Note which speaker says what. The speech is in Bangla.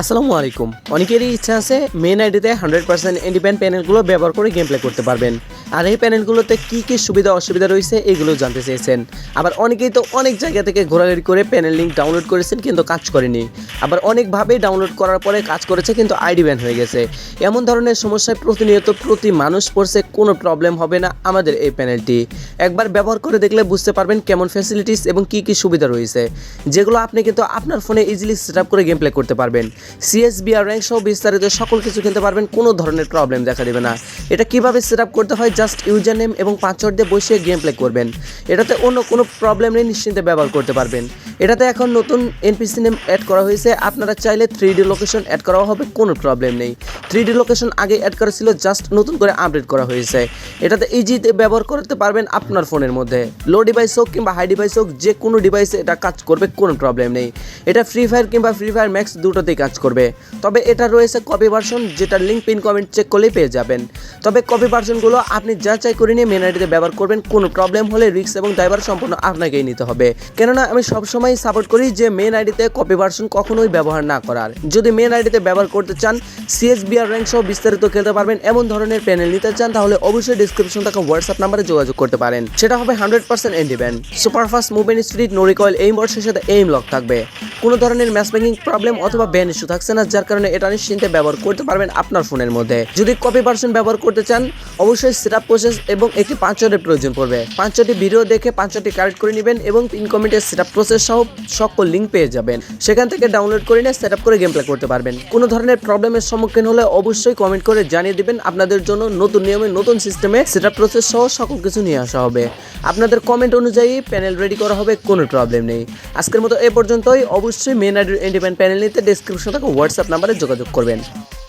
Speaker 1: আসসালামু আলাইকুম। অনেকেরই ইচ্ছা আছে মেন আইডিতে হান্ড্রেড পার্সেন্ট ইন্ডিপেন্ড প্যানেলগুলো ব্যবহার করে গেম প্লে করতে পারবেন। আর এই প্যানেলগুলোতে কী কী সুবিধা, অসুবিধা রয়েছে এগুলো জানতে চেয়েছেন। আবার অনেকেই তো অনেক জায়গা থেকে ঘোরাঘুরি করে প্যানেল লিঙ্ক ডাউনলোড করেছেন, কিন্তু কাজ করেনি। আবার অনেকভাবেই ডাউনলোড করার পরে কাজ করেছে, কিন্তু আইডি ব্যান হয়ে গেছে। এমন ধরনের সমস্যায় প্রতিনিয়ত প্রতি মানুষ পড়ছে, কোনো প্রবলেম হবে না আমাদের এই প্যানেলটি একবার ব্যবহার করে দেখলে বুঝতে পারবেন কেমন ফ্যাসিলিটিস এবং কী কী সুবিধা রয়েছে। যেগুলো আপনি কিন্তু আপনার ফোনে ইজিলি সেট করে গেম প্লে করতে পারবেন। সিএসবি আর র্যাঙ্ক সহ বিস্তারিত সকল কিছু খেলতে পারবেন, কোনো ধরনের প্রবলেম দেখা দেবে না। এটা কীভাবে সেট আপ করতে হয়? জাস্ট ইউজার নেম এবং পাসওয়ার্ড দিয়ে বসে গেম প্লে করবেন। এটাতে অন্য কোনো প্রবলেম নেই, নিশ্চিন্তে ব্যবহার করতে পারবেন। এটাতে এখন নতুন এনপিসি নেম অ্যাড করা হয়েছে। আপনারা চাইলে থ্রি ডি লোকেশন অ্যাড করাও হবে, কোনো প্রবলেম নেই। থ্রি ডি লোকেশন আগে অ্যাড করা ছিল জাস্ট নতুন করে আপডেট করা হয়েছে। এটাতে ইজিতে ব্যবহার করতে পারবেন আপনার ফোনের মধ্যে। লো ডিভাইস হোক কিংবা হাই ডিভাইস হোক যে কোনো ডিভাইসে এটা কাজ করবে, কোনো প্রবলেম নেই। এটা ফ্রি ফায়ার কিংবা ফ্রি ফায়ার ম্যাক্স দুটোতেই কাজ করবে। তবে এটা রয়েছে কপি ভার্সন যেটা লিঙ্ক পিন কমেন্ট চেক করলেই পেয়ে যাবেন। তবে কপি ভার্সনগুলো আপনি যাচাই করে নিয়ে মেন আইডিতে ব্যবহার করবেন, কোনো প্রবলেম হলে রিস্ক এবং ড্রাইভার সম্পূর্ণ আপনাকেই নিতে হবে। কেননা আমি সবসময় সাপোর্ট করি যে মেন আইডিতে কপি ভার্সন কখনোই ব্যবহার না করার। যদি মেন আইডিতে ব্যবহার করতে চান সিএসবিআর র্যাঙ্ক সহ বিস্তারিত খেলতে পারবেন, এমন ধরনের প্যানেল নিতে চান, তাহলে অবশ্যই ডিসক্রিপশন থাকা হোয়াটসঅ্যাপ নাম্বারে যোগাযোগ করতে পারেন। সেটা হবে hundred percent independent superfast movement speed no aim বর্ষের সাথে এইম লক থাকবে। কোনো ধরনের ম্যাচ মেকিং প্রবলেম অথবা ব্যান ইস্যু থাকছে না, যার কারণে এটা নিশ্চিন্তে ব্যবহার করতে পারবেন আপনার ফোনের মধ্যে। যদি কপি ভার্সন ব্যবহার করতে চান, অবশ্যই সেট আপ প্রসেস এবং একটি পাঁচশোটের প্রয়োজন পড়বে। পাঁচশোটি ভিডিও দেখে পাঁচশোটি কালেক্ট করে নেবেন এবং পিন কমেন্টের সেট আপ প্রসেস সহ সকল লিঙ্ক পেয়ে যাবেন। সেখান থেকে ডাউনলোড করে নিয়ে সেট আপ করে গেম প্লে করতে পারবেন। কোনো ধরনের প্রবলেমের সম্মুখীন হলে অবশ্যই কমেন্ট করে জানিয়ে দিবেন। আপনাদের জন্য নতুন নিয়মে, নতুন সিস্টেমে সেট আপ প্রসেস সহ সকল কিছু নিয়ে আসা হবে। আপনাদের কমেন্ট অনুযায়ী প্যানেল রেডি করা হবে, কোনো প্রবলেম নেই। আজকের মতো এ পর্যন্তই। অবশ্যই মেন আইডির ইন্ডিপেন্ডেন্ট প্যানেল নিতে ডিসক্রিপশন থাকা হোয়াটসঅ্যাপ নাম্বারে যোগাযোগ করবেন।